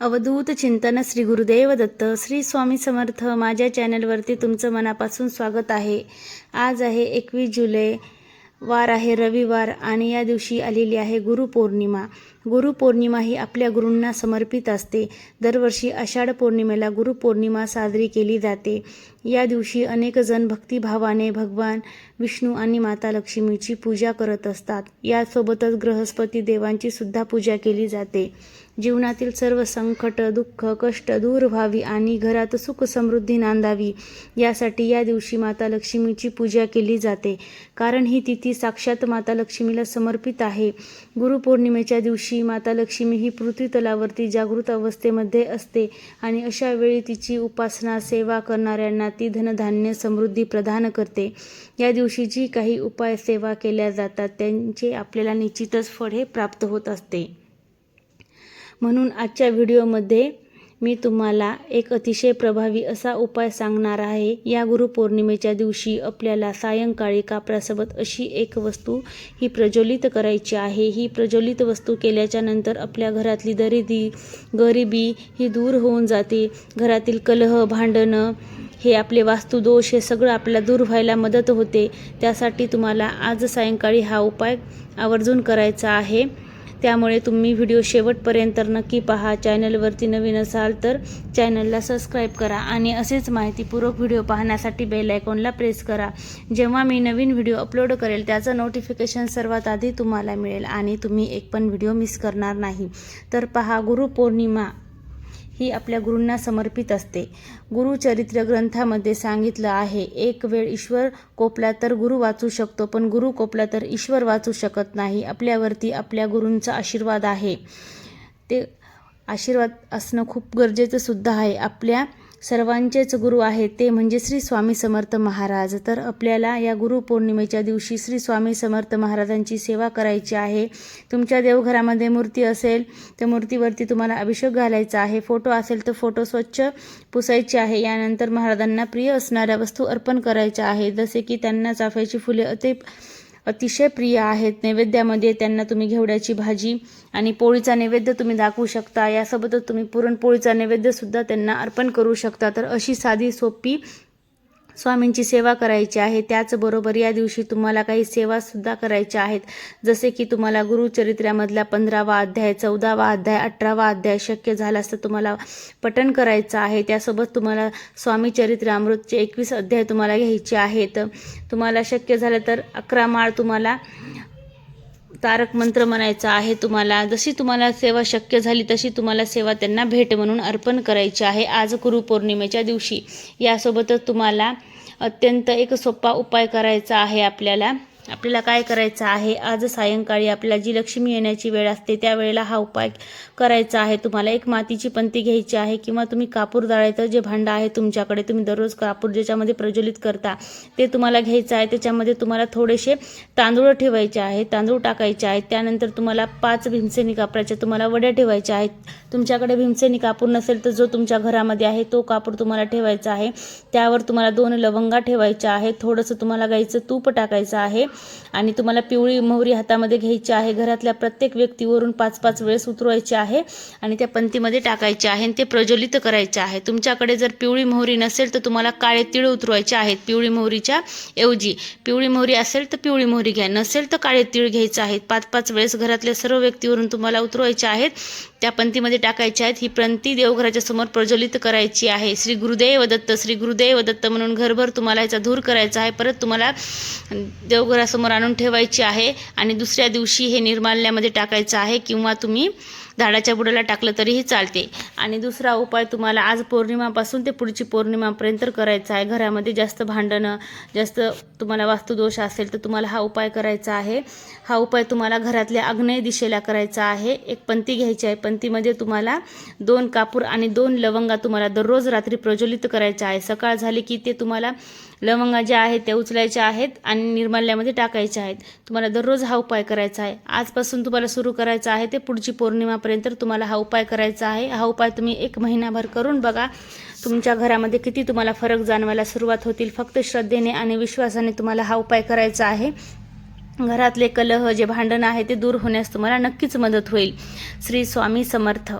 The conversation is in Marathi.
अवधूत चिंतन श्री गुरुदेव दत्त श्री स्वामी समर्थ माझ्या चॅनलवरती तुमचं मनापासून स्वागत आहे. आज आहे एकवीस जुलै वार आहे रविवार आणि या दिवशी आलेली आहे गुरुपौर्णिमा गुरुपौर्णिमा ही आपल्या गुरूंना समर्पित असते. दरवर्षी आषाढ पौर्णिमेला गुरुपौर्णिमा साजरी केली जाते. या दिवशी अनेकजण भक्तिभावाने भगवान विष्णू आणि माता लक्ष्मीची पूजा करत असतात. यासोबतच बृहस्पती देवांची सुद्धा पूजा केली जाते. जीवनातील सर्व संकट दुःख कष्ट दूर व्हावी आणि घरात सुख समृद्धी नांदावी यासाठी या दिवशी माता लक्ष्मीची पूजा केली जाते. कारण ही तिथी साक्षात माता लक्ष्मीला समर्पित आहे. गुरुपौर्णिमेच्या दिवशी माता लक्ष्मी ही पृथ्वी तलावरती जागृत अवस्थेमध्ये असते आणि अशा वेळी तिची उपासना सेवा करणाऱ्यांना ती धनधान्य समृद्धी प्रदान करते. या दिवशी जी काही उपाय सेवा केल्या जातात त्यांचे आपल्याला निश्चितच फळ हे प्राप्त होत असते. म्हणून आजच्या व्हिडिओमध्ये मी तुम्हाला एक अतिशय प्रभावी असा उपाय सांगणार आहे. या गुरुपौर्णिमेच्या दिवशी आपल्याला सायंकाळी कापरासोबत अशी एक वस्तू ही प्रज्वलित करायची आहे. ही प्रज्वलित वस्तू केल्याच्यानंतर आपल्या घरातली दरिदी गरिबी ही दूर होऊन जाते. घरातील कलह भांडणं हे आपले वास्तुदोष हे सगळं आपल्याला दूर व्हायला मदत होते. त्यासाठी तुम्हाला आज सायंकाळी हा उपाय आवर्जून करायचा आहे. त्यामुळे तुम्ही व्हिडिओ शेवटपर्यंत नक्की पहा. चॅनलवरती नवीन असाल तर चॅनलला सबस्क्राईब करा आणि असेच माहितीपूर्वक व्हिडिओ पाहण्यासाठी बेल आयकॉनला प्रेस करा. जेव्हा मी नवीन व्हिडिओ अपलोड करेल त्याचं नोटिफिकेशन सर्वात आधी तुम्हाला मिळेल आणि तुम्ही एक पण व्हिडिओ मिस करणार नाही. तर पहा गुरुपौर्णिमा ही आपल्या गुरूंना समर्पित असते. गुरुचरित्र ग्रंथामध्ये सांगितलं आहे एक वेळ ईश्वर कोपला तर गुरु वाचू शकतो पण गुरु कोपला तर ईश्वर वाचू शकत नाही. आपल्यावरती आपल्या गुरूंचा आशीर्वाद आहे. ते आशीर्वाद असणं खूप गरजेचं सुद्धा आहे. आपल्या सर्वांचेच गुरु आहेत ते म्हणजे श्री स्वामी समर्थ महाराज. तर आपल्याला या गुरुपौर्णिमेच्या दिवशी श्री स्वामी समर्थ महाराजांची सेवा करायची आहे. तुमच्या देवघरामध्ये मूर्ती असेल तर मूर्तीवरती तुम्हाला अभिषेक घालायचा आहे. फोटो असेल तर फोटो स्वच्छ पुसायचे आहे. यानंतर महाराजांना प्रिय असणाऱ्या वस्तू अर्पण करायच्या आहे जसे की त्यांना चाफ्याची फुले अति अतिशय प्रिय आहेत. नैवेद्यामध्ये त्यांना तुम्ही घेवड्याची भाजी आणि पोळीचा नैवेद्य तुम्ही दाखवू शकता. यासोबतच तुम्ही पुरणपोळीचा नैवेद्यसुद्धा त्यांना अर्पण करू शकता. तर अशी साधी सोपी स्वामींची सेवा करायची आहे. त्याचबरोबर या दिवशी तुम्हाला काही सेवासुद्धा करायच्या आहेत. जसे की तुम्हाला गुरुचरित्रामधला पंधरावा अध्याय चौदावा अध्याय अठरावा अध्याय शक्य झाल्यास तर तुम्हाला पठण करायचं आहे. त्यासोबत तुम्हाला स्वामी चरित्रामृतचे एकवीस अध्याय तुम्हाला घ्यायचे आहेत. तुम्हाला शक्य झालं तर अकरा माळ तुम्हाला तारक मंत्र म्हणायचा आहे तुम्हाला. जशी तुम्हाला सेवा शक्य झाली तशी तुम्हाला सेवा त्यांना भेट म्हणून अर्पण करायची आहे. आज गुरुपौर्णिमेच्या दिवशी यासोबतच तुम्हाला अत्यंत एक सोपा उपाय करायचा आहे आपल्याला. आपल्याला काय करायचं आहे? आज सायंकाळी आपल्याला जी लक्ष्मी येण्याची वेळ असते त्यावेळेला हा उपाय करायचा आहे. तुम्हाला एक मातीची पंती घ्यायची आहे किंवा तुम्ही कापूर जाळायचं जे भांडं आहे तुमच्याकडे तुम्ही दररोज कापूर ज्याच्यामध्ये प्रज्वलित करता ते तुम्हाला घ्यायचं आहे. त्याच्यामध्ये तुम्हाला थोडेसे तांदूळ ठेवायचे आहेत तांदूळ टाकायचे आहेत त्यानंतर तुम्हाला पाच भीमसेनी कापडाच्या तुम्हाला वड्या ठेवायच्या आहेत. तुमच्याकडे भीमसेनी कापूर नसेल तर जो तुमच्या घरामध्ये आहे तो कापूर तुम्हाला ठेवायचा आहे. त्यावर तुम्हाला दोन लवंगा ठेवायच्या आहेत. थोडंसं तुम्हाला गाईचं तूप टाकायचं आहे. आणि तुम्हाला पिवळी मोहरी हातामध्ये घ्यायची आहे. घरातल्या प्रत्येक व्यक्तीवरून पाच पाच वेळेस उतरवायचे आहे आणि त्या पंतीमध्ये टाकायचे आहे आणि ते प्रज्वलित करायचे आहे. तुमच्याकडे जर पिवळी मोहरी नसेल तर तुम्हाला काळे तिळ उतरवायचे आहेत पिवळी मोहरीच्या ऐवजी. पिवळी मोहरी असेल तर पिवळी मोहरी घ्या. नसेल तर काळे तिळ घ्यायचे आहेत. पाच पाच वेळेस घरातल्या सर्व व्यक्तीवरून तुम्हाला उतरवायचे आहेत. त्या पंथीमध्ये टाकायच्या आहेत. ही पंथी देवघराच्या समोर प्रज्वलित करायची आहे. श्री गुरुदेव दत्त श्री गुरुदेव दत्त म्हणून घरभर तुम्हाला याचा धूर करायचा आहे. परत तुम्हाला देवघरासमोर आणून ठेवायची आहे आणि दुसऱ्या दिवशी हे निर्माल्यामध्ये टाकायचं आहे किंवा तुम्ही झाडाच्या बुडाला टाकलं तरीही चालते. आणि दुसरा उपाय तुम्हाला आज पौर्णिमापासून ते पुढची पौर्णिमापर्यंत करायचा आहे. घरामध्ये जास्त भांडणं जास्त तुम्हाला वास्तुदोष असेल तर तुम्हाला हा उपाय करायचा आहे. हा उपाय तुम्हाला घरातल्या आग्नेय दिशेला करायचा आहे. एक पंती घ्यायची आहे. पंतीमध्ये तुम्हाला दोन कापूर आणि दोन लवंगा तुम्हाला दररोज रात्री प्रज्वलित करायच्या आहे. सकाळ झाली की ते तुम्हाला लवंगा ज्या आहेत त्या उचलायच्या आहेत आणि निर्माल्यामध्ये टाकायच्या आहेत. तुम्हाला दररोज हा उपाय करायचा आहे. आजपासून तुम्हाला सुरू करायचा आहे ते पुढची पौर्णिमापर्यंत तुम्हाला हा उपाय करायचा आहे. हा उपाय तुम्ही एक महिनाभर करून बघा. तुमच्या घरामध्ये किती तुम्हाला फरक जाणवायला सुरुवात होतील. फक्त श्रद्धेने आणि विश्वासाने तुम्हाला हा उपाय करायचा आहे. घरातले कलह जे भांडण आहे ते दूर होण्यास तुम्हाला नक्कीच मदत होईल. श्री स्वामी समर्थ.